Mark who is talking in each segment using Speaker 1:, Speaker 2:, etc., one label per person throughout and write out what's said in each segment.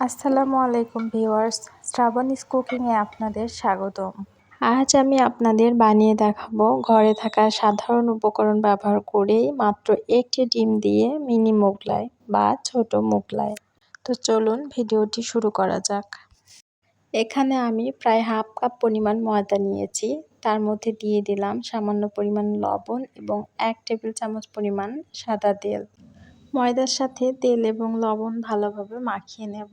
Speaker 1: আসসালামু আলাইকুম ভিউয়ার্স শ্রাবণীস কুকিংয়ে আপনাদের স্বাগতম। আজ আমি আপনাদের বানিয়ে দেখাবো ঘরে থাকা সাধারণ উপকরণ ব্যবহার করেই মাত্র একটি ডিম দিয়ে মিনি মোগলাই বা ছোট মোগলাই। তো চলুন ভিডিওটি শুরু করা যাক। এখানে আমি প্রায় হাফ কাপ পরিমাণ ময়দা নিয়েছি, তার মধ্যে দিয়ে দিলাম সামান্য পরিমাণ লবণ এবং এক টেবিল চামচ পরিমাণ সাদা তেল। ময়দার সাথে তেল এবং লবণ ভালোভাবে মাখিয়ে নেব।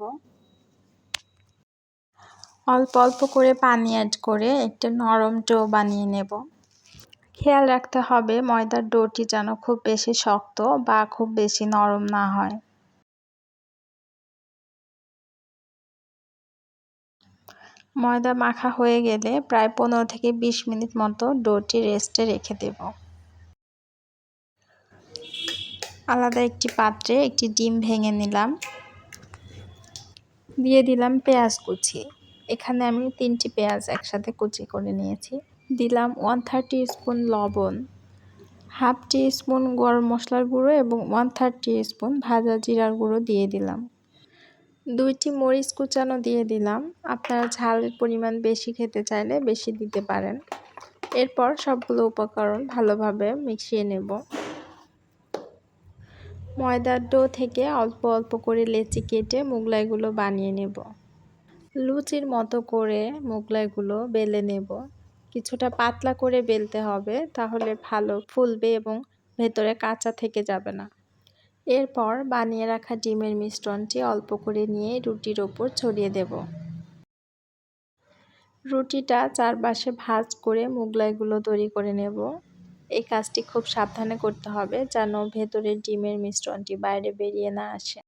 Speaker 1: অল্প অল্প করে পানি অ্যাড করে একটা নরম ডো বানিয়ে নেব। খেয়াল রাখতে হবে ময়দার ডোটি যেন খুব বেশি শক্ত বা খুব বেশি নরম না হয়। ময়দা মাখা হয়ে গেলে প্রায় পনেরো থেকে বিশ মিনিট মতো ডোটি রেস্টে রেখে দেব। আলাদা একটি পাত্রে একটি ডিম ভেঙে নিলাম। দিয়ে দিলাম পেঁয়াজ কুচি। এখানে আমি তিনটি পেঁয়াজ একসাথে কুচি করে নিয়েছি। দিলাম ওয়ান থার্টি স্পুন লবণ হাফ টি স্পুন গরম মশলার গুঁড়ো এবং ওয়ান থার্টি স্পুন ভাজা জিরার গুঁড়ো দিয়ে দিলাম। দুইটি মরিচ কুচানো দিয়ে দিলাম। আপনারা ঝালের পরিমাণ বেশি খেতে চাইলে বেশি দিতে পারেন। এরপর সবগুলো উপকরণ ভালোভাবে মিশিয়ে নেব। ময়দার ডো থেকে অল্প অল্প করে লেচি কেটে মোগলাইগুলো বানিয়ে নেব। লুচির মতো করে মোগলাইগুলো বেলে নেব। কিছুটা পাতলা করে বেলতে হবে, তাহলে ভালো ফুলবে এবং ভেতরে কাঁচা থেকে যাবে না। এরপর বানিয়ে রাখা ডিমের মিশ্রণটি অল্প করে নিয়ে রুটির ওপর ছড়িয়ে দেব। রুটিটা চারপাশে ভাজ করে মোগলাইগুলো তৈরি করে নেব। এই কাজটি খুব সাবধানে করতে হবে যেন ভেতরের ডিমের মিশ্রণটি বাইরে বেরিয়ে না আসে।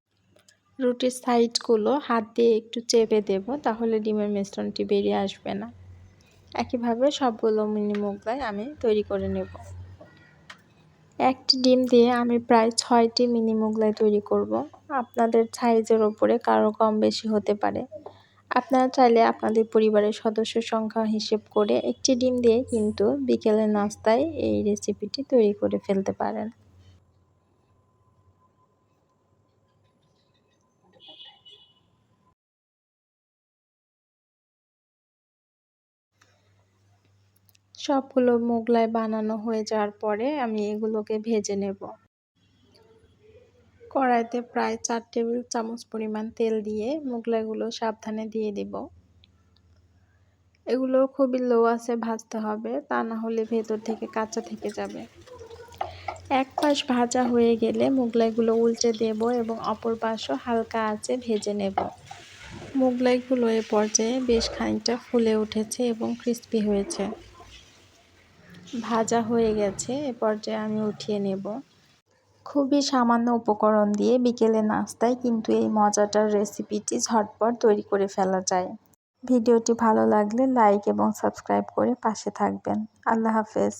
Speaker 1: রুটির সাইডগুলো হাত দিয়ে একটু চেপে দেব তাহলে ডিমের মিশ্রণটি বেরিয়ে আসবে না। একইভাবে সবগুলো মিনি মোগলাই আমি তৈরি করে নেব। একটি ডিম দিয়ে আমি প্রায় ছয়টি মিনি মোগলাই তৈরি করব। আপনাদের সাইজের ওপরে কারও কম বেশি হতে পারে। আপনারা চাইলে আপনাদের পরিবারের সদস্য সংখ্যা হিসেব করে একটি ডিম দিয়ে কিন্তু বিকেলের নাস্তায় এই রেসিপিটি তৈরি করে ফেলতে পারেন। সবগুলো মোগলাই বানানো হয়ে যাওয়ার পরে আমি এগুলোকে ভেজে নেব। কড়াইতে প্রায় চার টেবিল চামচ পরিমাণ তেল দিয়ে মোগলাইগুলো সাবধানে দিয়ে দিব। এগুলো খুবই লো আছে, ভাজতে হবে, তা না হলে ভেতর থেকে কাঁচা থেকে যাবে। এক পাশ ভাজা হয়ে গেলে মোগলাইগুলো উল্টে দেব এবং অপর পাশও হালকা আছে ভেজে নেব। মোগলাইগুলো এ পর্যায়ে বেশ খানিকটা ফুলে উঠেছে এবং ক্রিস্পি হয়েছে। ভাজা হয়ে গেছে, এ পর্যায়ে আমি উঠিয়ে নেব। খুবই সামান্য উপকরণ দিয়ে বিকেলে নাস্তায় কিন্তু এই মজাটার রেসিপিটি ঝটপট তৈরি করে ফেলা যায়। ভিডিওটি ভালো লাগলে লাইক এবং সাবস্ক্রাইব করে পাশে থাকবেন। আল্লাহ হাফেজ।